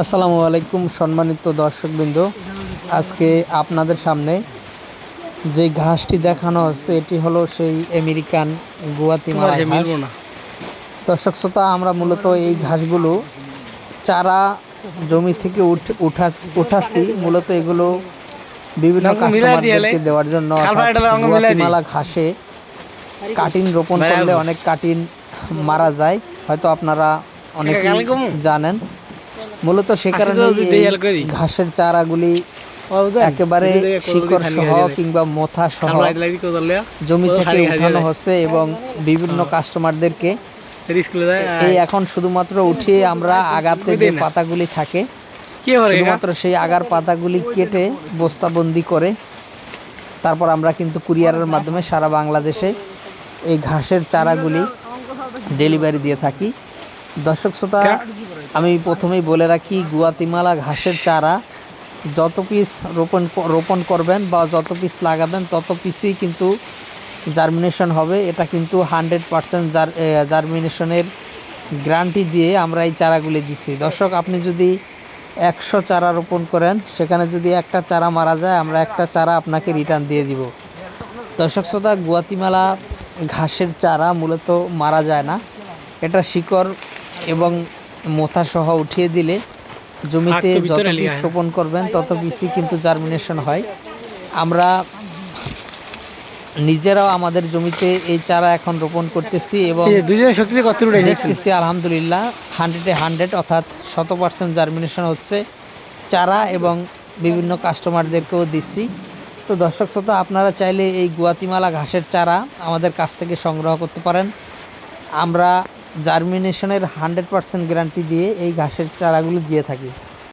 আসসালামু আলাইকুম সম্মানিত দর্শকবৃন্দ। আজকে আপনাদের সামনে যে ঘাসটি দেখানো হচ্ছে এটি হলো সেই আমেরিকান গুয়াতিমালা দর্শক শ্রোতা আমরা মূলত এই ঘাসগুলো চারা জমি থেকে উঠ উঠা উঠাচ্ছি। মূলত এগুলো বিভিন্ন কাস্টমারদেরকে দেওয়ার জন্য। গুয়াতিমালা ঘাসে কাটিং রোপণ করলে অনেক কাটিন মারা যায়। হয়তো আপনারা অনেকেই কমু? জানেন। মূলত সে কারণে। ঘাসের চারাগুলি একেবারে শিকড় সহ কিংবা মোথা সহ জমি থেকে উঠানো হচ্ছে এবং বিভিন্ন কাস্টমারদেরকে এই এখন শুধুমাত্র উঠিয়ে আমরা আগাতে যে পাতাগুলি থাকে শুধুমাত্র সেই আগার পাতাগুলি কেটে বস্তাবন্দি করে তারপর আমরা কিন্তু কুরিয়ারের মাধ্যমে সারা বাংলাদেশে এই ঘাসের চারাগুলি ডেলিভারি দিয়ে থাকি। দর্শক শ্রোতা, আমি প্রথমেই বলে রাখি, গুয়াতিমালা ঘাসের চারা, যত পিস রোপণ রোপণ করবেন বা যত পিস লাগাবেন, তত পিসই কিন্তু জার্মিনেশন হবে। এটা কিন্তু হান্ড্রেড পারসেন্ট জার্মিনেশনের গ্যারান্টি দিয়ে আমরা এই চারাগুলি দিচ্ছি দর্শক, আপনি যদি একশো চারা রোপণ করেন, সেখানে যদি একটা চারা মারা যায়, আমরা একটা চারা আপনাকে রিটার্ন দিয়ে দিব। দর্শক শ্রোতা, গুয়াতিমালা ঘাসের চারা মূলত মারা যায় না। এটা শিকড় এবং মোথা সহ উঠিয়ে দিলে জমিতে যত লিয়া। রোপণ করবেন তত পিসই কিন্তু জার্মিনেশন হয়। আমরা নিজেরাও আমাদের জমিতে এই চারা এখন রোপণ করতেছি এবং দেখতেছি আলহামদুলিল্লাহ হান্ড্রেডে হান্ড্রেড অর্থাৎ শত পার্সেন্ট জার্মিনেশন হচ্ছে। চারা এবং বিভিন্ন কাস্টমারদেরকেও দিচ্ছি। তো দর্শক শ্রোতা আপনারা চাইলে এই গুয়াতিমালা ঘাসের চারা আমাদের কাছ থেকে সংগ্রহ করতে পারেন। আমরা জার্মিনেশনের হান্ড্রেড পার্সেন্ট গ্যারান্টি দিয়ে এই ঘাসের চারাগুলো দিয়ে থাকি।